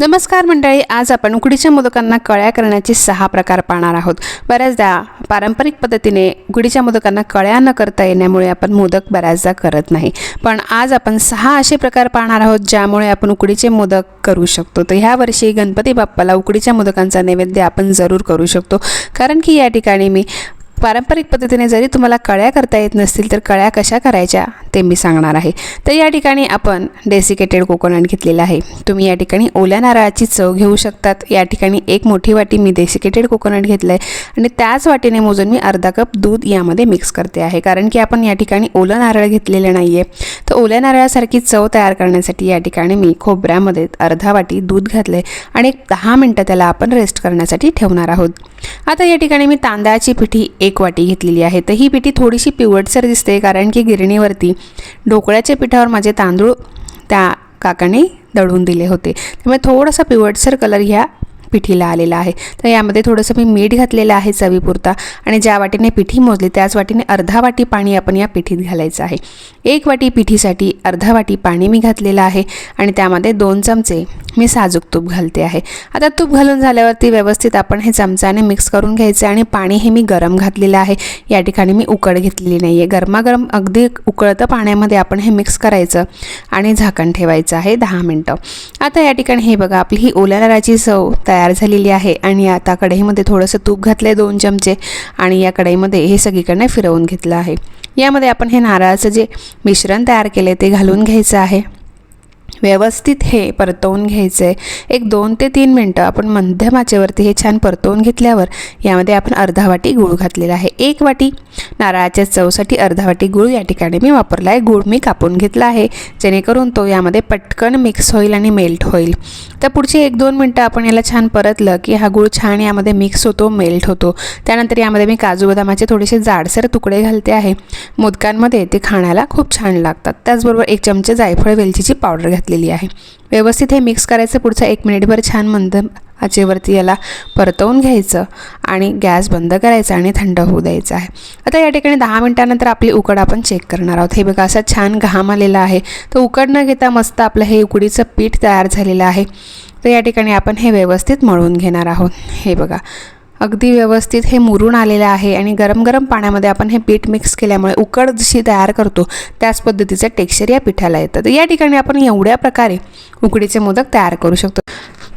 नमस्कार मंडळी आज आपण उकडीच्या मोदकांना कळ्या करण्याचे सहा प्रकार पाहणार आहोत. बऱ्याचदा पारंपरिक पद्धतीने उकडीच्या मोदकांना कळ्या न करता येण्यामुळे आपण मोदक बऱ्याचदा करत नाही. पण आज आपण सहा असे प्रकार पाहणार आहोत ज्यामुळे आपण उकडीचे मोदक करू शकतो. तर ह्या वर्षी गणपती बाप्पाला उकडीच्या मोदकांचा नैवेद्य आपण जरूर करू शकतो. कारण की या ठिकाणी मी पारंपरिक पद्धतीने जरी तुम्हाला कळ्या करता येत नसतील तर कळ्या कशा करायच्या? ते मी सांगणार आहे. तर या ठिकाणी आपण डेसिकेटेड कोकोनट घेतलेला आहे. तुम्ही या ठिकाणी ओल्या नारळाची चव घेऊ शकतात. या ठिकाणी एक मोठी वाटी मी डेसिकेटेड कोकोनट घेतलं आहे आणि त्याच वाटीने मोजून मी अर्धा कप दूध यामध्ये मिक्स करते आहे. कारण की आपण या ठिकाणी ओलं नारळ घेतलेलं नाही आहे तर ओल्या नारळासारखी चव तयार करण्यासाठी या ठिकाणी मी खोबऱ्यामध्ये अर्धा वाटी दूध घातलं आहे आणि एक दहा मिनटं त्याला आपण रेस्ट करण्यासाठी ठेवणार आहोत. आता या ठिकाणी मी तांदळाची पिठी एक वाटी घेतलेली आहे. तर ही पिठी थोडीशी पिवटसर दिसते. कारण की गिरणीवरती ढोकळ्याच्या पिठावर माझे तांदूळ त्या काकाने दळून दिले होते. त्यामुळे थोडासा पिवटसर कलर ह्या पिठीला आलेला आहे. तर यामध्ये थोडंसं मी मीठ घातलेलं आहे चवीपुरता आणि ज्या वाटीने पिठी मोजली त्याच वाटीने अर्धा वाटी पाणी आपण या पिठीत घालायचं आहे. एक वाटी पिठीसाठी अर्धा वाटी पाणी मी घातलेलं आहे आणि त्यामध्ये दोन चमचे मी साजूक तूप घालते आहे. आता तूप घालून झाल्यावरती व्यवस्थित आपण हे चमचाने मिक्स करून घ्यायचे आणि पाणी हे मी गरम घातलेलं आहे. या ठिकाणी मी उकड घेतलेली नाही आहे गरमागरम अगदी उकळतं पाण्यामध्ये आपण हे मिक्स करायचं आणि झाकण ठेवायचं आहे दहा मिनटं. आता या ठिकाणी हे बघा आपली ही ओल्या नारळाची चव तयार झालेली आहे आणि आता कढईमध्ये थोडंसं तूप घातलं आहे दोन चमचे आणि या कढईमध्ये हे सगळीकडनं फिरवून घेतलं आहे. यामध्ये आपण हे नारळाचं जे मिश्रण तयार केले ते घालून घ्यायचं आहे. व्यवस्थित हे परतवून घ्यायचं. आहे एक दोन ते तीन मिनटं आपण मध्यम आचेवरती हे छान परतवून घेतल्यावर यामध्ये आपण अर्धा वाटी गूळ घातलेला आहे. एक वाटी नारळाच्या चवसाठी अर्धा वाटी गूळ या ठिकाणी मी वापरला आहे. गूळ मी कापून घेतला आहे. जेणेकरून तो यामध्ये पटकन मिक्स होईल आणि मेल्ट होईल. तर पुढची एक दोन मिनटं आपण याला छान परतलं की हा गूळ छान यामध्ये मिक्स होतो मेल्ट होतो. त्यानंतर यामध्ये मी काजू बदामाचे थोडेसे जाडसर तुकडे घालते आहे. मोदकांमध्ये ते खाण्याला खूप छान लागतात. त्याचबरोबर एक चमचे जायफळ वेलचीची पावडर घातलेली आहे. व्यवस्थित हे मिक्स करायचं. पुढचं एक मिनिटभर छान मंद आचेवरती याला परतवून घ्यायचं आणि गॅस बंद करायचा आणि थंड होऊ द्यायचं आहे. आता या ठिकाणी दहा मिनटानंतर आपली उकड आपण चेक करणार आहोत. हे बघा असा छान घाम आलेला आहे. तर उकड न घेता मस्त आपलं हे उकडीचं पीठ तयार झालेलं आहे. तर या ठिकाणी आपण हे व्यवस्थित मळून घेणार आहोत. हे बघा अगदी व्यवस्थित हे मुरून आलेलं आहे आणि गरम गरम पाण्यामध्ये आपण हे पीठ मिक्स केल्यामुळे उकड जशी तयार करतो. त्याच पद्धतीचं टेक्स्चर या पिठाला येतं. तर या ठिकाणी आपण एवढ्या प्रकारे उकडीचे मोदक तयार करू शकतो.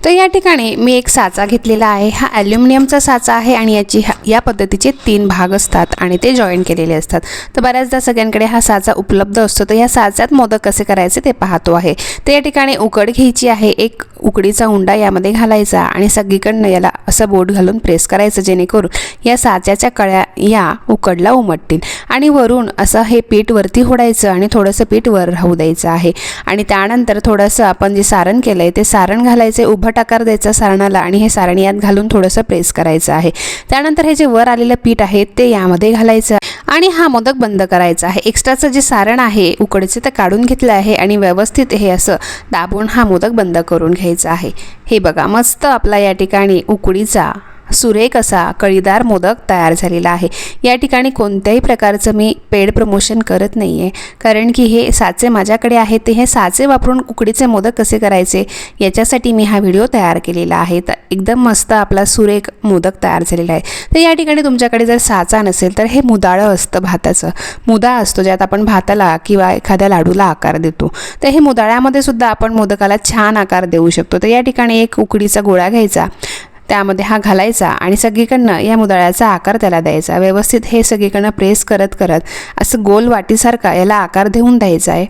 तर या ठिकाणी मी एक साचा घेतलेला आहे. हा ॲल्युमिनियमचा साचा आहे आणि याची ह्या या पद्धतीचे तीन भाग असतात आणि ते जॉईन केलेले असतात. तर बऱ्याचदा सगळ्यांकडे हा साचा उपलब्ध असतो. तर या साच्यात मोदक कसे करायचे ते पाहतो आहे. तर या ठिकाणी उकड घ्यायची आहे. एक उकडीचा उंडा यामध्ये घालायचा आणि सगळीकडनं याला असं बोट घालून प्रेस करायचं जेणेकरून या साच्याच्या कळ्या या उकडला उमटतील. आणि वरून असं हे पीठ वरती होडायचं आणि थोडंसं पीठ वर राहू द्यायचं आहे. आणि त्यानंतर थोडंसं आपण जे सारण केलं आहे ते सारण घालायचे उभट आकार द्यायचा सारणाला आणि हे सारण यात घालून थोडंसं प्रेस करायचं आहे. त्यानंतर हे जे वर आलेलं पीठ आहे ते यामध्ये घालायचं आणि हा मोदक बंद करायचा आहे. एक्स्ट्राचं जे सारण आहे उकडीचे ते काढून घेतलं आहे आणि व्यवस्थित हे असं दाबून हा मोदक बंद करून घ्यायचा आहे. हे बघा मस्त आपला या ठिकाणी उकडीचा सुरेख असा कळीदार मोदक तयार झालेला आहे. या ठिकाणी कोणत्याही प्रकारचं मी पेड प्रमोशन करत नाही आहे कारण की हे साचे माझ्याकडे आहेत ते हे साचे वापरून उकडीचे मोदक कसे करायचे याच्यासाठी मी हा व्हिडिओ तयार केलेला आहे. तर एकदम मस्त आपला सुरेख मोदक तयार झालेला आहे. तर या ठिकाणी तुमच्याकडे जर साचा नसेल तर हे मुदाळं असतं भाताचं. मुदा असतो ज्यात आपण भाताला किंवा एखाद्या लाडूला आकार देतो. तर हे मुदाळ्यामध्ये सुद्धा आपण मोदकाला छान आकार देऊ शकतो. तर या ठिकाणी एक उकडीचा गोळा घ्यायचा. त्यामध्ये हा घालायचा आणि सगळीकडनं या मुदळ्याचा आकार त्याला द्यायचा. व्यवस्थित हे सगळीकडनं प्रेस करत करत असं गोल वाटीसारखा याला आकार देऊन द्यायचा आहे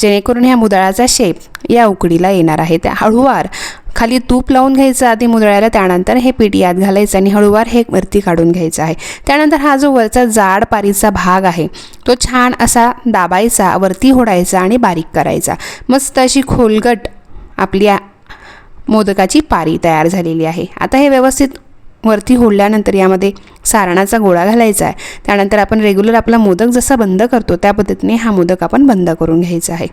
जेणेकरून ह्या मुदळाचा शेप या उकडीला येणार आहे. त्या हळूवार खाली तूप लावून घ्यायचं आधी मुदळ्याला त्यानंतर हे पीठ यात घालायचं आणि हळूवार हे वरती काढून घ्यायचं आहे. त्यानंतर हा जो वरचा जाड पारीचा भाग आहे तो छान असा दाबायचा वरती होडायचा आणि बारीक करायचा. मस्त अशी खोलगट आपली मोदकाची पारी तयार झालेली आहे. आता हे व्यवस्थित वरती होडल्यानंतर यामध्ये सारणाचा गोळा घालायचा आहे. त्यानंतर आपण रेग्युलर आपला मोदक जसा बंद करतो त्या पद्धतीने हा मोदक आपण बंद करून घ्यायचा आहे.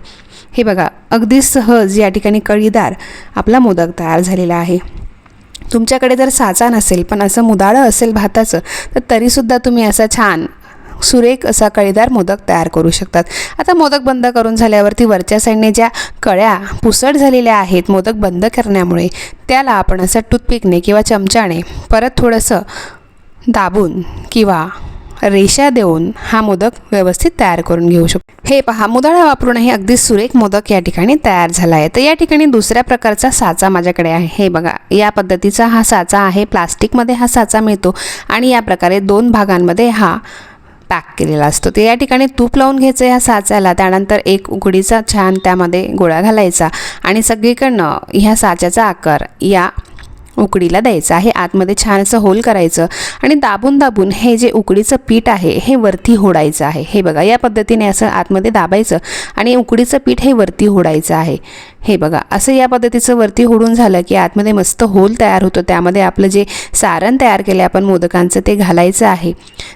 हे बघा अगदी सहज या ठिकाणी कळीदार आपला मोदक तयार झालेला आहे. तुमच्याकडे जर साचा नसेल पण असं मुदाळं असेल भाताचं तर तरीसुद्धा तुम्ही असं छान सुरेख असा कळीदार मोदक तयार करू शकतात. आता मोदक बंद करून झाल्यावरती वरच्या साईडने ज्या कळ्या पुसट झालेल्या आहेत मोदक बंद करण्यामुळे त्याला आपण असं टूथपिकने किंवा चमच्याने परत थोडंसं दाबून किंवा रेषा देऊन हा मोदक व्यवस्थित तयार करून घेऊ शकतो. हे पहा मुदाळा वापरूनही अगदी सुरेख मोदक या ठिकाणी तयार झाला आहे. तर या ठिकाणी दुसऱ्या प्रकारचा साचा माझ्याकडे आहे. हे बघा या पद्धतीचा हा साचा आहे. प्लास्टिकमध्ये हा साचा मिळतो आणि या प्रकारे दोन भागांमध्ये हा पॅक केलेला असतो. तर या ठिकाणी तूप लावून घ्यायचं ह्या साच्याला. त्यानंतर एक उकडीचा छान त्यामध्ये गोळा घालायचा. आणि सगळीकडनं ह्या साच्याचा आकार या उकडीला द्यायचं आहे. आतमध्ये छान असं होल करायचं आणि दाबून दाबून हे जे उकडीचं पीठ आहे हे वरती होडायचं आहे. हे बघा या पद्धतीने असं आतमध्ये दाबायचं आणि उकडीचं पीठ हे वरती होडायचं आहे. हे बघा असं या पद्धतीचं वरती होडून झालं की आतमध्ये मस्त होल तयार होतं. त्यामध्ये आपलं जे सारण तयार केलं आपण मोदकांचं ते घालायचं आहे.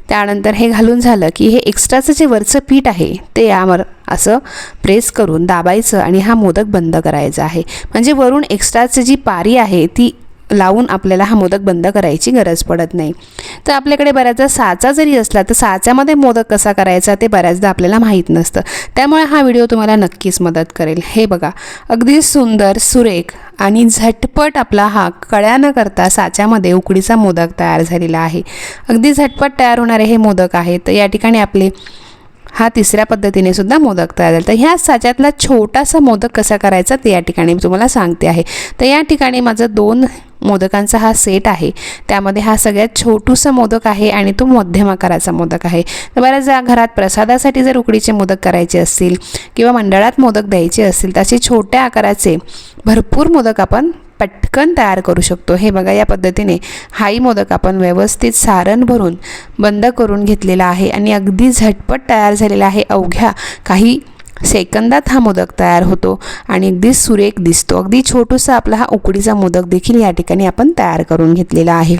त्यानंतर हे घालून झालं की हे एक्स्ट्राचं जे वरचं पीठ आहे ते यावर असं प्रेस करून दाबायचं आणि हा मोदक बंद करायचा आहे. म्हणजे वरून एक्स्ट्राचं जी पारी आहे ती लावून आपल्याला हा मोदक बंद करायची गरज पडत नाही. तर आपल्याकडे बऱ्याचदा साचा जरी असला तर साच्यामध्ये मोदक कसा करायचा ते बऱ्याचदा आपल्याला माहीत नसतं. त्यामुळे हा व्हिडिओ तुम्हाला नक्कीच मदत करेल. हे बघा अगदी सुंदर सुरेख आणि झटपट आपला हा कळ्या न करता साच्यामध्ये उकडीचा मोदक तयार झालेला आहे. अगदी झटपट तयार होणारे हे मोदक आहेत. तर या ठिकाणी आपले हा तिसऱ्या पद्धतीने सुद्धा मोदक तयार झाला. तर ह्या साच्यातला छोटासा मोदक कसा करायचा ते या ठिकाणी मी तुम्हाला सांगते आहे. तर या ठिकाणी माझं दोन मोदकांचा हा सेट आहे. त्यामध्ये हा सगळ्यात छोटूसा मोदक आहे आणि तो मध्यम आकाराचा मोदक आहे. तर बऱ्याचदा घरात प्रसादासाठी जर उकडीचे मोदक करायचे असतील किंवा मंडळात मोदक द्यायचे असतील तर असे छोट्या आकाराचे भरपूर मोदक आपण पटकन तयार करू शकतो. हे बघा या पद्धतीने हाही मोदक आपण व्यवस्थित सारण भरून बंद करून घेतलेला आहे आणि अगदी झटपट तयार झालेला आहे. अवघ्या काही सेकंदात हा मोदक तयार होतो आणि अगदी सुरेख दिसतो. अगदी छोटूसा आपला हा उकडीचा मोदक देखील या ठिकाणी आपण तयार करून घेतलेला आहे.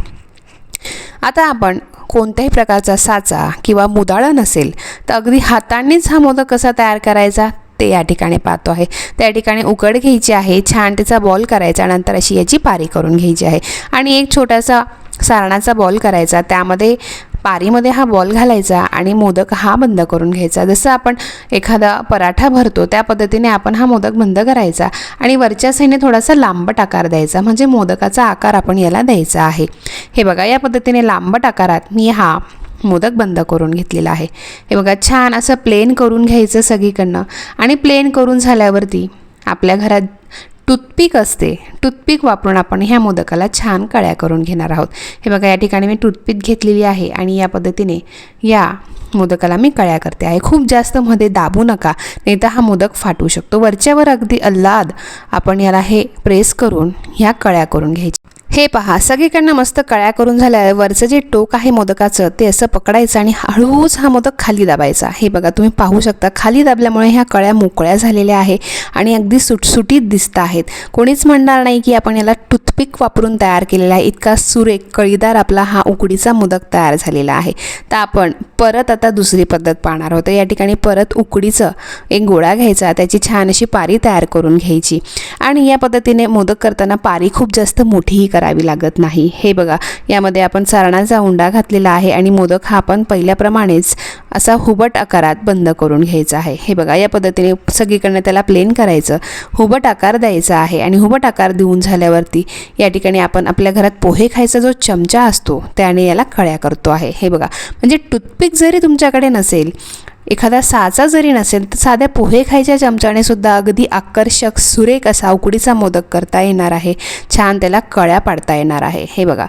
आता आपण कोणत्याही प्रकारचा साचा किंवा मुदाळा नसेल तर अगदी हातांनीच हा मोदक कसा तयार करायचा? ते या ठिकाणी पाहतो आहे. त्या ठिकाणी उकड घ्यायची आहे. छान त्याचा बॉल करायचा. नंतर अशी याची पारी करून घ्यायची आहे. आणि एक छोटासा सारणाचा बॉल करायचा. त्यामध्ये पारीमध्ये हा बॉल घालायचा आणि मोदक हा बंद करून घ्यायचा. जसं आपण एखादा पराठा भरतो त्या पद्धतीने आपण हा मोदक बंद करायचा आणि वरच्या सैने थोडासा लांबट आकार द्यायचा. म्हणजे मोदकाचा आकार आपण याला द्यायचा आहे. हे बघा या पद्धतीने लांबट आकारात मी हा मोदक बंद करून घेतलेला आहे. हे बघा छान असं प्लेन करून घ्यायचं सगळीकडनं. आणि प्लेन करून झाल्यावरती आपल्या घरात टूथपिक असते. टूथपिक वापरून आपण ह्या मोदकाला छान कळ्या करून घेणार आहोत. हे बघा या ठिकाणी मी टूथपिक घेतलेली आहे आणि या पद्धतीने या मोदकाला मी कळ्या करते आहे. खूप जास्त मध्ये दाबू नका नाही तर हा मोदक फाटू शकतो. वरच्यावर अगदी अल्लाद आपण याला हे प्रेस करून ह्या कळ्या करून घ्यायच्या हे पहा सगळीकडनं मस्त कळ्या करून झाल्या वरचं जे टोक आहे मोदकाचं ते असं पकडायचं आणि हळूच हा मोदक खाली दाबायचा. हे बघा तुम्ही पाहू शकता खाली दाबल्यामुळे ह्या कळ्या मोकळ्या झालेल्या आहे आणि अगदी सुटसुटीत दिसत आहेत. कोणीच म्हणणार नाही की आपण याला टूथपिक वापरून तयार केलेला आहे. इतका सुरेख कळीदार आपला हा उकडीचा मोदक तयार झालेला आहे. तर आपण परत आता दुसरी पद्धत पाहणार आहोत. या ठिकाणी परत उकडीचं एक गोळा घ्यायचा त्याची छान अशी पारी तयार करून घ्यायची. आणि या पद्धतीने मोदक करताना पारी खूप जास्त मोठीही करावी लागत नाही. हे बघा यामध्ये आपण सारणाचा हुंडा घातलेला आहे आणि मोदक हा आपण पहिल्याप्रमाणेच असा हुबट आकारात बंद करून घ्यायचा आहे. हे बघा या पद्धतीने सगळीकडनं त्याला प्लेन करायचं. हुबट आकार द्यायचा आहे आणि हुबट आकार देऊन झाल्यावरती या ठिकाणी आपण आपल्या घरात पोहे खायचा जो चमचा असतो त्याने याला कळ्या करतो आहे. हे बघा म्हणजे टूथपिक जरी तुमच्याकडे नसेल एखादा साचा जरी नसेल तर साध्या पोहे खायच्या चमच्याने सुद्धा अगदी आकर्षक सुरेख असा उकडीचा मोदक करता येणार आहे. छान त्याला कळ्या पाडता येणार आहे. हे बघा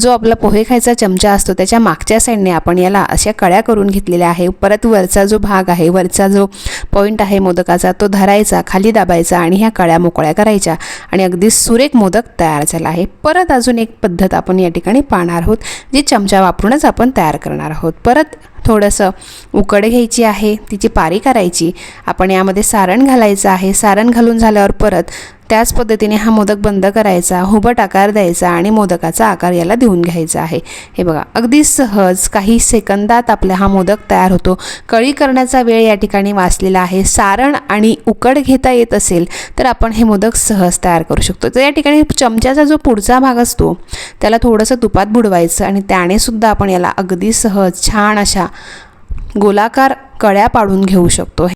जो आपला पोहे खायचा चमचा असतो त्याच्या मागच्या साईडने आपण याला अशा कळ्या करून घेतलेल्या आहे परत वरचा जो भाग आहे वरचा जो पॉईंट आहे मोदकाचा तो धरायचा खाली दाबायचा आणि ह्या कळ्या मोकळ्या करायच्या आणि अगदी सुरेख मोदक तयार झाला आहे. परत अजून एक पद्धत आपण या ठिकाणी पाहणार आहोत जी चमचा वापरूनच आपण तयार करणार आहोत. परत थोडंसं उकड घ्यायची आहे तिची पारी करायची. आपण यामध्ये सारण घालायचं आहे. सारण घालून झाल्यावर परत त्याच पद्धतीने हा मोदक बंद करायचा हुबट आकार द्यायचा आणि मोदकाचा आकार याला देऊन घ्यायचा आहे. हे बघा अगदी सहज काही सेकंदात आपला हा मोदक तयार होतो. कळी करण्याचा वेळ या ठिकाणी वाचलेला आहे. सारण आणि उकड घेता येत असेल तर आपण हे मोदक सहज तयार करू शकतो. तर या ठिकाणी चमच्याचा जो पुढचा भाग असतो त्याला थोडंसं तुपात बुडवायचं आणि त्याने सुद्धा आपण याला अगदी सहज छान अशा गोलाकार कळ्या पाडून घेऊ शकतो.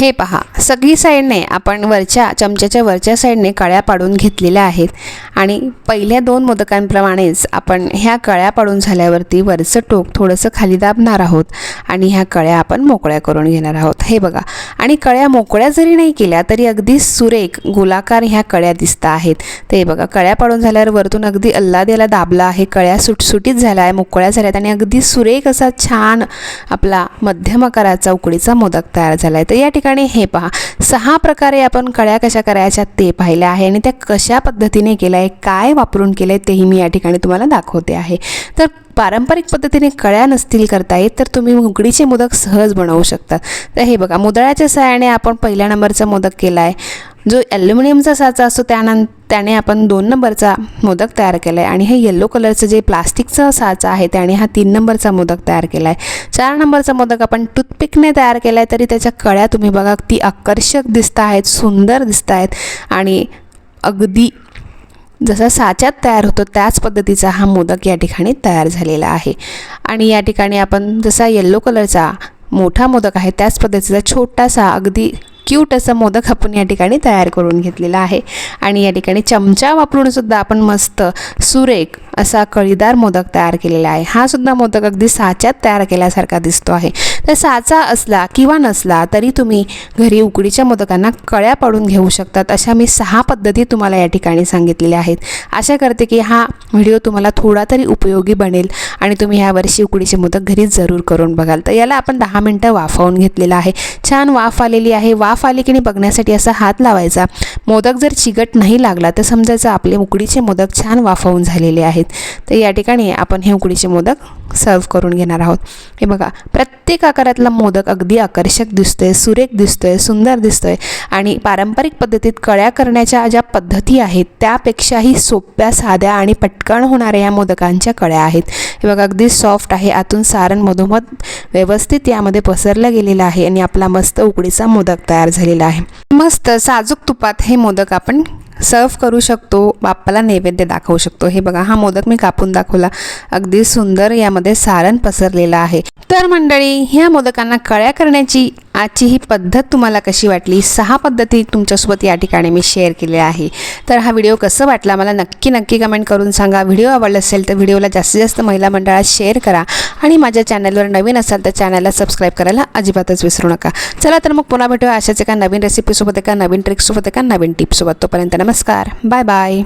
हे पहा सगळी साईडने आपण वरच्या चमच्याच्या वरच्या साईडने कळ्या पाडून घेतलेल्या आहेत आणि पहिल्या दोन मोदकांप्रमाणेच आपण ह्या कळ्या पाडून झाल्यावरती वरचं टोक थोडंसं खाली दाबणार आहोत आणि ह्या कळ्या आपण मोकळ्या करून घेणार आहोत. हे बघा आणि कळ्या मोकळ्या जरी नाही केल्या तरी अगदी सुरेख गोलाकार ह्या कळ्या दिसत आहेत. ते बघा कळ्या पाडून झाल्यावर वरतून अगदी अल्लादेला दाबला आहे कळ्या सुटसुटीत झाल्या आहे मोकळ्या झाल्यात आणि अगदी सुरेख असा छान आपला मध्यम आकाराचा उकडीचा मोदक तयार झाला आहे. तर या ठिकाणी हे पहा. सहा प्रकारे आपण कळ्या कशा करायच्या ते पाहिलं आहे आणि त्या कशा पद्धतीने केल्या आहे काय वापरून केलं आहे तेही मी या ठिकाणी तुम्हाला दाखवते आहे. तर पारंपरिक पद्धतीने कळ्या नसतील करता येत तर तुम्ही उकडीचे मोदक सहज बनवू शकता. तर हे बघा मुदळाच्या सहाय्याने आपण पहिल्या नंबरचा मोदक केला आहे जो ॲल्युमिनियमचा साचा असतो त्यानंतर त्याने आपण दोन नंबरचा मोदक तयार केला आहे आणि हे येल्लो कलरचं जे प्लास्टिकचं साचा आहे त्याने हा तीन नंबरचा मोदक तयार केला आहे चार नंबरचा मोदक आपण टूथपिकने तयार केला आहे तरी त्याच्या कळ्या तुम्ही बघा ती आकर्षक दिसत आहेत सुंदर दिसत आहेत. आणि अगदी जसा साच्यात तयार होतो त्याच पद्धतीचा हा मोदक या ठिकाणी तयार झालेला आहे. आणि या ठिकाणी आपण जसा येल्लो कलरचा मोठा मोदक आहे त्याच पद्धतीचा छोटासा अगदी क्यूट असं मोदक आपण या ठिकाणी तयार करून घेतलेला आहे. आणि या ठिकाणी चमचा वापरून सुद्धा आपण मस्त सुरेख असा कळीदार मोदक तयार केलेला आहे. हा सुद्धा मोदक अगदी साच्यात तयार केल्यासारखा दिसतो आहे. तर साचा असला किंवा नसला तरी तुम्ही घरी उकडीच्या मोदकांना कळ्या पाडून घेऊ शकतात अशा मी सहा पद्धती तुम्हाला या ठिकाणी सांगितलेल्या आहेत. आशा करते की हा व्हिडिओ तुम्हाला थोडा तरी उपयोगी बनेल आणि तुम्ही ह्या वर्षी उकडीचे मोदक घरी जरूर करून बघाल. तर याला आपण दहा मिनटं वाफवून घेतलेलं आहे. छान वाफ आलेली आहे. वाफ आली की नाही बघण्यासाठी असा हात लावायचा. मोदक जर चिकट नाही लागला तर समजायचं आपले उकडीचे मोदक छान वाफवून झालेले आहेत. तर या ठिकाणी आपण हे उकडीचे मोदक सर्व करून घेणार आहोत. हे बघा प्रत्येक आकारातला मोदक अगदी आकर्षक दिसतोय सुरेख दिसतोय सुंदर दिसतोय आणि पारंपरिक पद्धतीत कळ्या करण्याच्या ज्या पद्धती आहेत त्यापेक्षाही सोप्या साध्या आणि पटकन होणाऱ्या या मोदकांच्या कळ्या आहेत. हे बघा अगदी सॉफ्ट आहे. आतून सारण मधोमध व्यवस्थित यामध्ये पसरलं गेलेलं आहे आणि आपला मस्त उकडीचा मोदक तयार झालेला आहे. मस्त साजूक तुपात हे मोदक आपण सर्व करू शकतो बाप्पाला नैवेद्य दाखवू शकतो. हे बघा हा मोदक मी कापून दाखवला. अगदी सुंदर यामध्ये सारण पसरलेलं आहे. तर मंडळी ह्या मोदकांना कळ्या करण्याची आजची ही पद्धत तुम्हाला कशी वाटली? सहा पद्धती तुमच्यासोबत या ठिकाणी मी शेअर केल्या आहे. तर हा व्हिडिओ कसं वाटला? मला नक्की नक्की कमेंट करून सांगा. व्हिडिओ आवडला असेल तर व्हिडिओला जास्तीत जास्त महिला मंडळात शेअर करा आणि माझ्या चॅनलवर नवीन असाल तर चॅनलला सबस्क्राईब करायला अजिबातच विसरू नका. चला तर मग पुन्हा भेटूया अशाच एका नवीन रेसिपीसोबत एका नवीन ट्रिक्ससोबत एका नवीन टिप्ससोबत तोपर्यंत नमस्कार. Bye bye